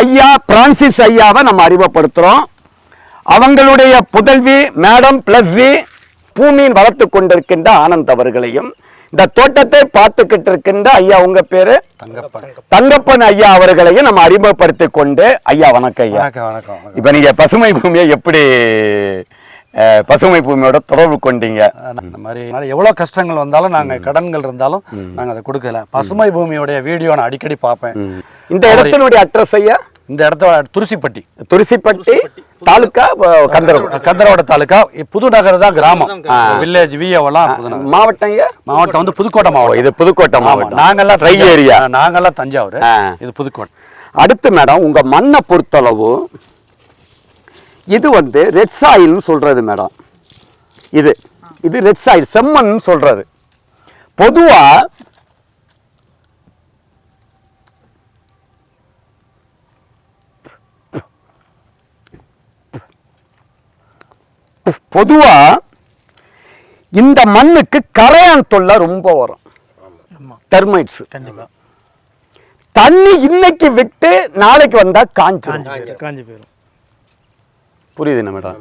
ஐயா பிரான்சிஸ் ஐயாவை நம்ம அறிமுகப்படுத்துறோம். அவங்களுடைய புதல்வி மேடம் பிளஸ்ஸி பூமியின் வளர்த்து கொண்டிருக்கின்ற ஆனந்த் அவர்களையும் இந்த தோட்டத்தை பார்த்துக்கிட்டு இருக்கின்ற ஐயா உங்க பேரு? தங்கப்பன். ஐயா அவர்களையும் நம்ம அறிமுகப்படுத்தி கொண்டு ஐயா வணக்கம் ஐயா. வணக்கம் இப்ப நீங்க பசுமை பூமியை எப்படி பசுமை பூமியோட தொடர்பு கொண்டீங்க? இந்த மாதிரி எவ்வளோ கஷ்டங்கள் வந்தாலும் நாங்கள் கடன்கள் இருந்தாலும் நாங்கள் அதை கொடுக்கல. பசுமை பூமியோடைய வீடியோ நான் அடிக்கடி பார்ப்பேன். இந்த இடத்தினுடைய அட்ரஸ் ஐயா? இந்த இடத்த துருசிப்பட்டி. துரிசிப்பட்டி தாலுக்கா அஹ், கந்தரவு கந்தரோட. தாலுக்கா. புது நகர் தான் கிராமம். வில்லேஜ் விஏவெல்லாம் மாவட்டம் மாவட்டம் வந்து புதுக்கோட்டை மாவட்டம். இது புதுக்கோட்டை மாவட்டம். நாங்கெல்லாம் ட்ரை ஏரியா. நாங்கெல்லாம் தஞ்சாவூர். இது புதுக்கோட்டை. அடுத்து மேடம் உங்க மண்ணை பொறுத்தளவு இது வந்து ரெட் சாயில்னு சொல்றது மேடம். இது இது ரெட் சாயில் செம்மண் சொல்றது பொதுவா பொதுவா இந்த மண்ணுக்கு கரையான் தொல்லை ரொம்ப வரும். டெர்மைட்ஸ் கண்டிப்பா. தண்ணி இன்னைக்கு விட்டு நாளைக்கு வந்தா காஞ்சிரும். காஞ்சி போயிடும் புரியுது மேடம்?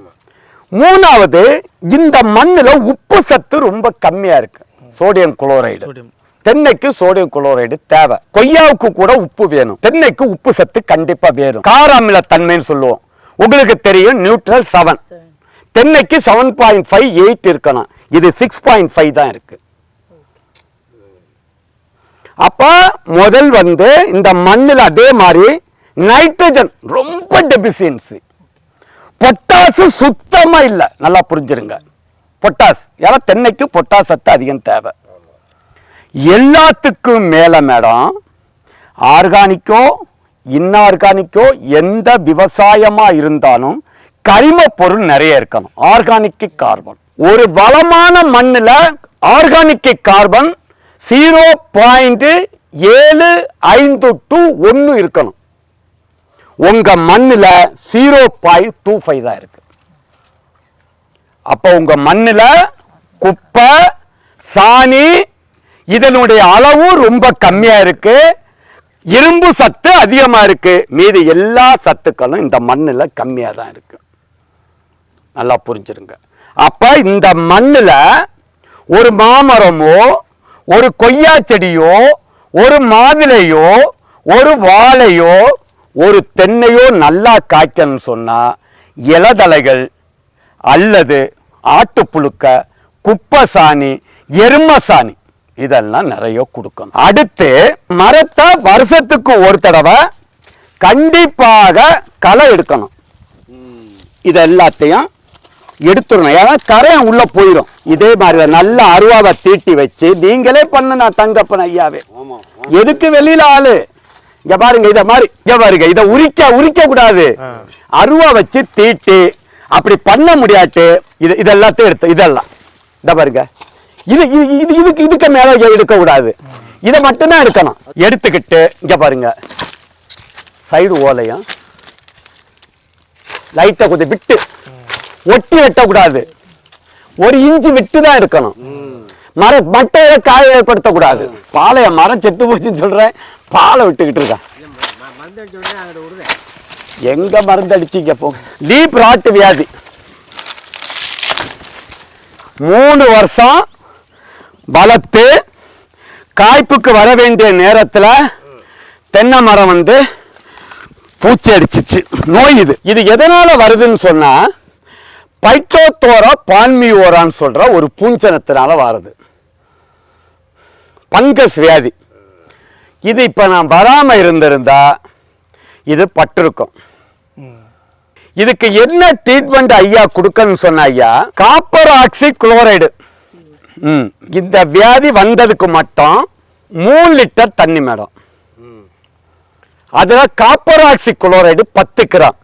மூணாவது இந்த மண்ணுல உப்பு சத்து ரொம்ப கம்மியா இருக்கு. சோடியம் குளோரைடு சோடியம் தென்னைக்கு சோடியம் குளோரைடு தேவை. கொய்யாவுக்கு கூட உப்பு வேணும். தென்னைக்கு உப்பு சத்து கண்டிப்பா வேணும். காராமில தன்மைன்னு சொல்லுவோம். உங்களுக்கு தெரியும் நியூட்ரல் செவன் தென்னைக்கு செவன் பாயிண்ட் ஃபைவ் எயிட் இருக்கணும். இது சிக்ஸ் பாயிண்ட் ஃபைவ் தான் இருக்கு. அப்போ முதல் வந்து இந்த மண்ணில் அதே மாதிரி நைட்ரஜன் ரொம்ப டெபிசியன்சி பொட்டாசு சுத்தமாக இல்லை. நல்லா புரிஞ்சிருங்க. பொட்டாஸ் ஏன்னா தென்னைக்கு பொட்டாஸ் சத்து அதிகம் தேவை. எல்லாத்துக்கும் மேலே மேடம் ஆர்கானிக்கோ இன்ஆர்கானிக்கோ எந்த விவசாயமாக இருந்தாலும் கரிம பொருள் நிறைய இருக்கணும். ஆர்கானிக் கார்பன் ஒரு வளமான மண்ணில் ஆர்கானிக் கார்பன் ஜீரோ பாயிண்ட் ஏழு ஐந்து டு ஒன்று இருக்கணும். உங்கள் மண்ணில் ஜீரோ பாயிண்ட் டூ ஃபைவ் தான் இருக்கு. அப்போ உங்கள் மண்ணில் குப்பை சாணி இதனுடைய அளவு ரொம்ப கம்மியாக இருக்கு. இரும்பு சத்து அதிகமாக இருக்கு. மீதி எல்லா சத்துக்களும் இந்த மண்ணில் கம்மியாக தான் இருக்குது நல்லா புரிஞ்சிருங்க. அப்போ இந்த மண்ணில் ஒரு மாமரமோ ஒரு கொய்யா செடியோ ஒரு மாதுளையோ ஒரு வாழையோ ஒரு தென்னையோ நல்லா காய்க்கணும்னு சொன்னால் இலதலைகள் அல்லது ஆட்டுப்புழுக்க குப்பை சாணி எரும சாணி இதெல்லாம் நிறைய கொடுக்கணும். அடுத்து மரத்தை வருஷத்துக்கு ஒரு தடவை கண்டிப்பாக களை எடுக்கணும். இது எல்லாத்தையும் எடுத்துடணும். ஏன்னா கரையம் உள்ள போயிடும் இதே மாதிரி. நல்ல அருவாவை தீட்டி வச்சு நீங்களே பண்ணுனா தங்கப்பன் ஐயாவே. எதுக்கு வெளியில ஆளு? இங்க பாருங்க இத மாதிரி இங்க பாருங்க இத உரிக்க உரிக்க கூடாது. அருவா வச்சு தீட்டி அப்படி பண்ண முடியாட்டு இது இதெல்லாத்தையும் எடுத்து இதெல்லாம். இந்த பாருங்க. இது இது இது இதுக்கு இதுக்கு மேல எடுக்க கூடாது. இதை மட்டும்தான் எடுக்கணும். எடுத்துக்கிட்டு இங்க பாருங்க. சைடு ஓலையும் லைட்டை கொஞ்சம் விட்டு ஒட்டி வெட்டக்கூடாது ஒரு இன்ச்சு விட்டு தான் இருக்கணும் மர மட்டையில காய ஏற்படுத்தக்கூடாது. பாலைய மரம் செத்து போச்சுன்னு சொல்றேன் பாலை விட்டுக்கிட்டு இருக்கேன். எங்க மருந்து அடிச்சீங்க போ. லீப் ராட்டு வியாதி. மூணு வருஷம் வளர்த்து காய்ப்புக்கு வர வேண்டிய நேரத்தில் தென்னை மரம் வந்து பூச்சி அடிச்சிச்சு. நோய் இது. இது எதனால வருதுன்னு சொன்னா பைட்டோத்தோரா பான்மியோரான்னு சொல்ற ஒரு பூஞ்சனத்தினால வருது. பங்கஸ் வியாதி. இது இப்ப நான் வராம இருந்திருந்தா இது பட்டிருக்கும். இதுக்கு என்ன ட்ரீட்மெண்ட் ஐயா கொடுக்கணும்னு சொன்ன ஐயா காப்பர் ஆக்சி குளோரைடு இந்த வியாதி வந்ததுக்கு மட்டும் மூணு லிட்டர் தண்ணி மேடம். அதில் காப்பர் ஆக்சி குளோரைடு பத்து கிராம்.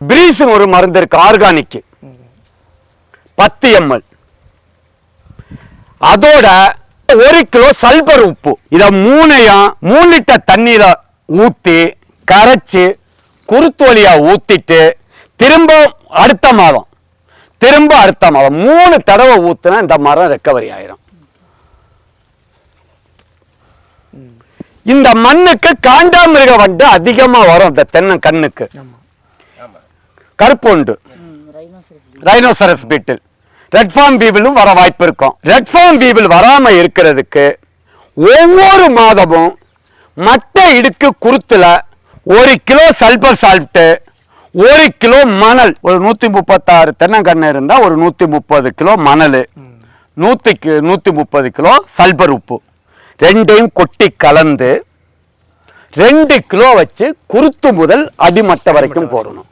பிரீஸ் ஒரு மருந்து இருக்கு ஆர்கானிக். பத்து எம்எல். அதோட ஒரு கிலோ சல்பர் உப்பு. இத மூணையும் மூணு லிட்டர் தண்ணீர ஊத்தி கரைச்சு குருத்தோலியா ஊத்திட்டு திரும்ப அடுத்த மாதம் திரும்ப அடுத்த மாதம் மூணு தடவை ஊத்துனா இந்த மரம் ரெக்கவரி ஆயிரும். இந்த மண்ணுக்கு காண்டாமிருக வண்டு அதிகமா வரும் இந்த தென்னை கண்ணுக்கு. கருப்பு உண்டு ரைனோசரஸ் பீட்டில் ரெட் ஃபார்ம் பீபிளும் வர வாய்ப்பு இருக்கும். ரெட் ஃபார்ம் பீபிள் வராமல் இருக்கிறதுக்கு ஒவ்வொரு மாதமும் மட்டை இடுக்கு குருத்தில் ஒரு கிலோ சல்பர் சால்ட்டு ஒரு கிலோ மணல். ஒரு நூற்றி முப்பத்தாறு தென்னங்கண்ணு இருந்தால் ஒரு நூற்றி முப்பது கிலோ மணல். நூற்றிக்கு நூற்றி முப்பது கிலோ சல்பர் உப்பு. ரெண்டையும் கொட்டி கலந்து ரெண்டு கிலோ வச்சு குருத்து முதல் அடிமட்ட வரைக்கும் போடணும்.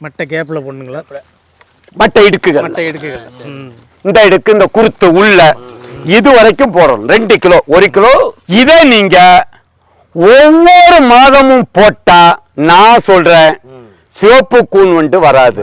மட்டை கேப்பில் பொண்ணுங்களா மட்டை. இடுக்குகள். மட்டை எடுக்குகள் ம். இந்த இடுக்கு இந்த குருத்து உள்ள இது வரைக்கும் போடணும் ரெண்டு கிலோ ஒரு கிலோ. இதை நீங்க ஒவ்வொரு மாதமும் போட்டா நான் சொல்றேன் சிவப்பு கூன் வந்துட்டு வராது.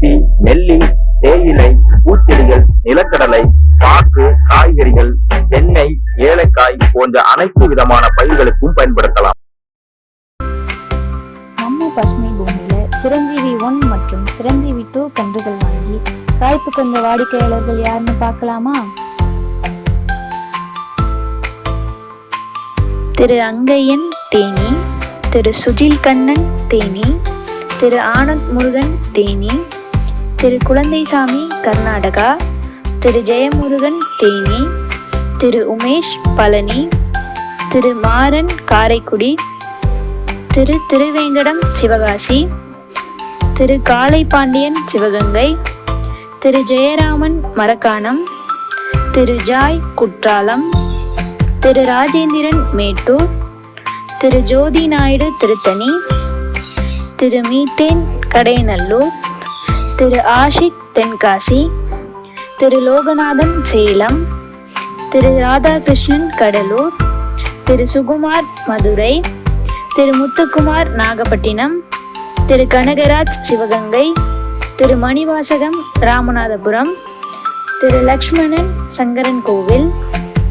சிரஞ்சீவி ஒன் மற்றும் சிரஞ்சீவி டூ கன்றுகள் வாங்கி காய்ப்பு கொண்ட வாடிக்கையாளர்கள் யாருன்னு பார்க்கலாமா? திரு அங்கையன் தேனி திரு சுஜில் கண்ணன் தேனி திரு ஆனந்த் முருகன் தேனி திரு குழந்தைசாமி கர்நாடகா திரு ஜெயமுருகன் தேனி திரு உமேஷ் பழனி திரு மாறன் காரைக்குடி திரு திருவேங்கடம் சிவகாசி திரு காளைபாண்டியன் சிவகங்கை திரு ஜெயராமன் மரக்காணம் திரு ஜாய் குற்றாலம் திரு ராஜேந்திரன் மேட்டூர் திரு ஜோதி நாயுடு திருத்தணி திரு மீத்தேன் கடையநல்லூர் திரு ஆஷிக் தென்காசி திரு லோகநாதன் சேலம் திரு ராதாகிருஷ்ணன் கடலூர் திரு சுகுமார் மதுரை திரு முத்துக்குமார் நாகப்பட்டினம் திரு கனகராஜ் சிவகங்கை திரு மணிவாசகம் ராமநாதபுரம் திரு லக்ஷ்மணன் சங்கரன் கோவில்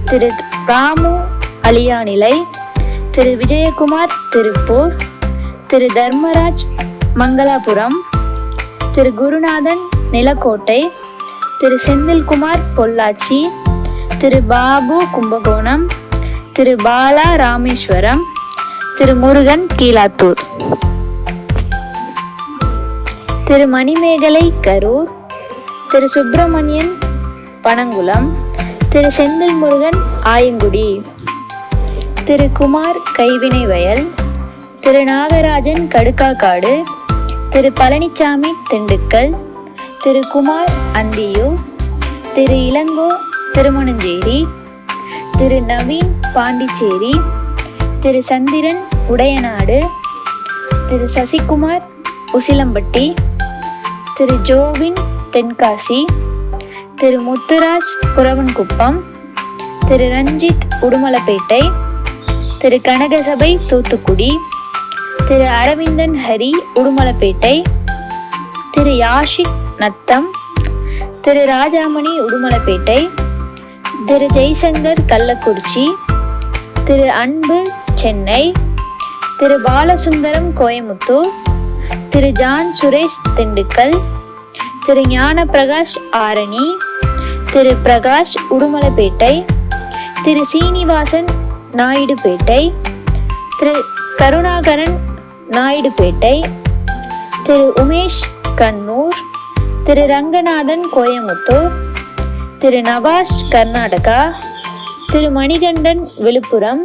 திரு ராமு அலியாநிலை திரு விஜயகுமார் திருப்பூர் திரு தர்மராஜ் மங்களாபுரம் திரு குருநாதன் நிலக்கோட்டை திரு செந்தில்குமார் பொள்ளாச்சி திரு பாபு கும்பகோணம் திரு பாலா ராமேஸ்வரம் திரு முருகன் கீழாத்தூர். திரு மணிமேகலை கரூர் திரு சுப்பிரமணியன் பனங்குளம் திரு செந்தில் முருகன் ஆயங்குடி திரு குமார் கைவினை வயல் திரு நாகராஜன் கடுக்காக்காடு திரு பழனிசாமி திண்டுக்கல் திரு குமார் அந்தியூர் திரு இளங்கோ திருமணஞ்சேரி திரு நவீன் பாண்டிச்சேரி திரு சந்திரன் உடையநாடு திரு சசிகுமார் உசிலம்பட்டி திரு ஜோவின் தென்காசி திரு முத்துராஜ் குரவன்குப்பம் திரு ரஞ்சித் உடுமலப்பேட்டை திரு கனகசபை தூத்துக்குடி திரு அரவிந்தன் ஹரி உடுமலப்பேட்டை திரு யாஷிக் நத்தம் திரு ராஜாமணி உடுமலப்பேட்டை திரு ஜெய்சங்கர் கள்ளக்குறிச்சி திரு அன்பு சென்னை திரு பாலசுந்தரம் கோயமுத்தூர் திரு ஜான் சுரேஷ் திண்டுக்கல் திரு ஞான பிரகாஷ் ஆரணி திரு பிரகாஷ் உடுமலைப்பேட்டை திரு சீனிவாசன் நாயுடுபேட்டை திரு கருணாகரன் நாயுடுபேட்டை திரு உமேஷ் கண்ணூர் திரு ரங்கநாதன் கோயமுத்தூர் திரு நவாஸ் கர்நாடகா திரு மணிகண்டன் விழுப்புரம்